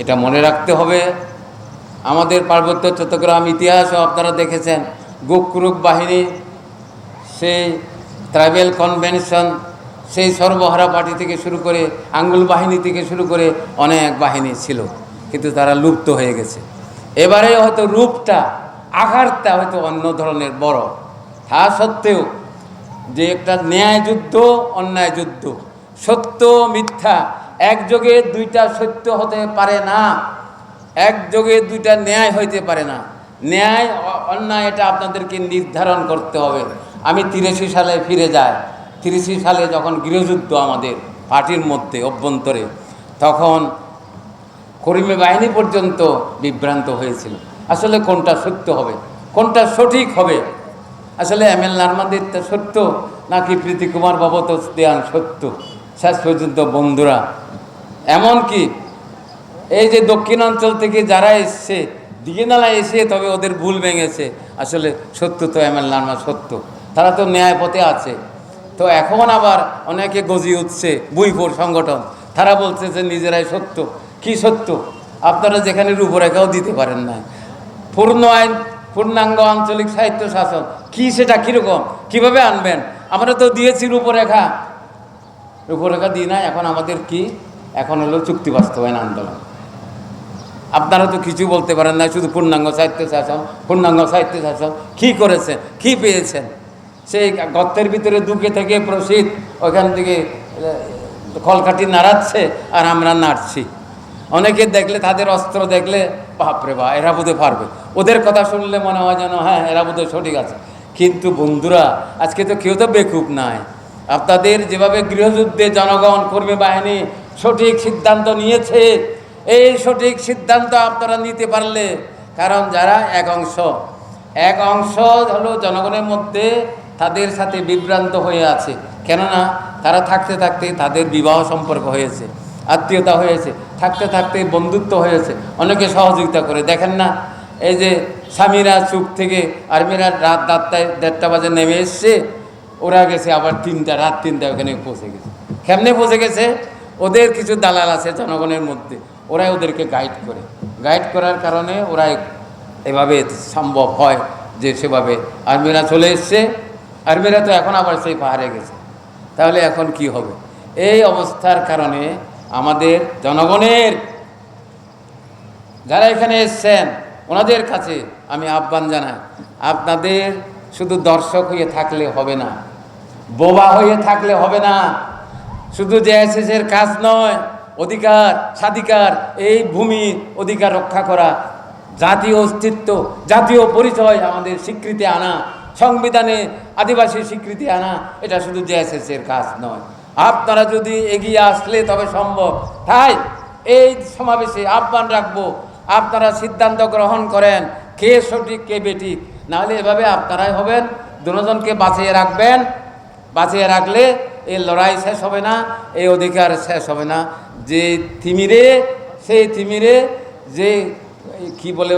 এটা মনে রাখতে হবে। আমাদের পার্বত্য চট্টগ্রাম ইতিহাসও আপনারা দেখেছেন, গোকুরুক বাহিনী, সেই ট্রাইবেল কনভেনশন, সেই সর্বহারা পার্টি থেকে শুরু করে আঙ্গুল বাহিনী থেকে শুরু করে অনেক বাহিনী ছিল, কিন্তু তারা লুপ্ত হয়ে গেছে। এবারে হয়তো রূপটা আঘাতটা হয়তো অন্য ধরনের বড়। তা সত্ত্বেও যে একটা ন্যায় যুদ্ধ অন্যায় যুদ্ধ সত্য, মিথ্যা একযোগে দুইটা সত্য হতে পারে না। একযোগে দুইটা ন্যায় হইতে পারে না। ন্যায়, অন্যায় এটা আপনাদেরকে নির্ধারণ করতে হবে। আমি তিরাশি সালে ফিরে যাই। তিরিশি সালে যখন গৃহযুদ্ধ আমাদের পার্টির মধ্যে অভ্যন্তরে, তখন কর্মী বাহিনী পর্যন্ত বিভ্রান্ত হয়েছিল। আসলে কোনটা সত্য হবে? কোনটা সঠিক হবে? আসলে এম এল নার্মাদিরটা সত্য, নাকি প্রীতি কুমার বাবত দেয়ান সত্য? শেষ পর্যন্ত বন্ধুরা। এমনকি এই যে দক্ষিণাঞ্চল থেকে যারা এসছে, দিঘিনালা এসে তবে ওদের ভুল ভেঙেছে। আসলে সত্য তো এম এল নার্মা, সত্য। তারা তো ন্যায় পথে আছে। তো এখন আবার অনেকে গজি উঠছে বুইপুর সংগঠন। তারা বলছে যে নিজেরাই সত্য। কি সত্য? আপনারা যেখানে রূপরেখাও দিতে পারেন না পূর্ণ আইন, পূর্ণাঙ্গ আঞ্চলিক সাহিত্য শাসন, কি সেটা কীরকম? কীভাবে আনবেন? আমরা তো দিয়েছি রূপরেখা। রূপরেখা দিই না এখন আমাদের কি? এখন হলো চুক্তি বাস্তবায়ন আন্দোলন। আপনারা তো কিছু বলতে পারেন না শুধু পূর্ণাঙ্গ সাহিত্য শাসন পূর্ণাঙ্গ সাহিত্য শাসন। কী করেছেন? কী পেয়েছেন? সেই গর্তের ভিতরে দুকে থেকে প্রসিদ্ধ ওখান থেকে আহ, কলকাঠি নাড়াচ্ছে আর আমরা নাড়ছি। অনেকে দেখলে তাদের অস্ত্র দেখলে বাপরে বা এরা বোধহয় পারবে। ওদের কথা শুনলে মনে হয় যেন হ্যাঁ এরা বোধহয় সঠিক আছে। কিন্তু বন্ধুরা আজকে তো কেউ তো বেকুব নাই। আপনাদের যেভাবে গৃহযুদ্ধে জনগণ কর্মী বাহিনী সঠিক সিদ্ধান্ত নিয়েছে, এই সঠিক সিদ্ধান্ত আপনারা নিতে পারলে, কারণ যারা এক অংশ এক অংশ হলো জনগণের মধ্যে তাদের সাথে বিভ্রান্ত হয়ে আছে। কেননা তারা থাকতে থাকতে তাদের বিবাহ সম্পর্ক হয়েছে, আত্মীয়তা হয়েছে, থাকতে থাকতে বন্ধুত্ব হয়েছে, অনেকে সহযোগিতা করে। দেখেন না, এই যে স্বামীরা চুপ থেকে, আর্মিরা রাত রাতটায় দেড়টা বাজে নেমে এসছে ওরা গেছে আবার তিনটা, রাত তিনটা ওখানে পৌঁছে গেছে। কেমনে পৌঁছে গেছে? ওদের কিছু দালাল আছে জনগণের মধ্যে, ওরাই ওদেরকে গাইড করে। গাইড করার কারণে ওরা এভাবে সম্ভব হয় যে সেভাবে আর্মিরা চলে এসছে। আর্মিরা তো এখন আবার সেই পাহাড়ে গেছে। তাহলে এখন কি হবে? এই অবস্থার কারণে আমাদের জনগণের যারা এখানে এসছেন, ওনাদের কাছে আমি আহ্বান জানাই, আপনাদের শুধু দর্শক হয়ে থাকলে হবে না। বোবা হয়ে থাকলে হবে না। শুধু জেএসএসের কাজ নয়, অধিকার, স্বাধিকার, এই ভূমি অধিকার রক্ষা করা, জাতীয় অস্তিত্ব, জাতীয় পরিচয় আমাদের স্বীকৃতি আনা, সংবিধানে আদিবাসী স্বীকৃতি আনা, এটা শুধু জেএসএসের কাজ নয়। আপনারা যদি এগিয়ে আসলে তবে সম্ভব। তাই এই সমাবেশে আহ্বান রাখব, আপনারা সিদ্ধান্ত গ্রহণ করেন কে সঠিক, কে বেঠিক। নাহলে এভাবে আপনারাই হবেন, দুজনকে বাঁচিয়ে রাখবেন। বাঁচিয়ে রাখলে এই লড়াই শেষ হবে না এই অধিকার শেষ হবে না। যে থিমিরে, সেই তিমিরে যে কি বলে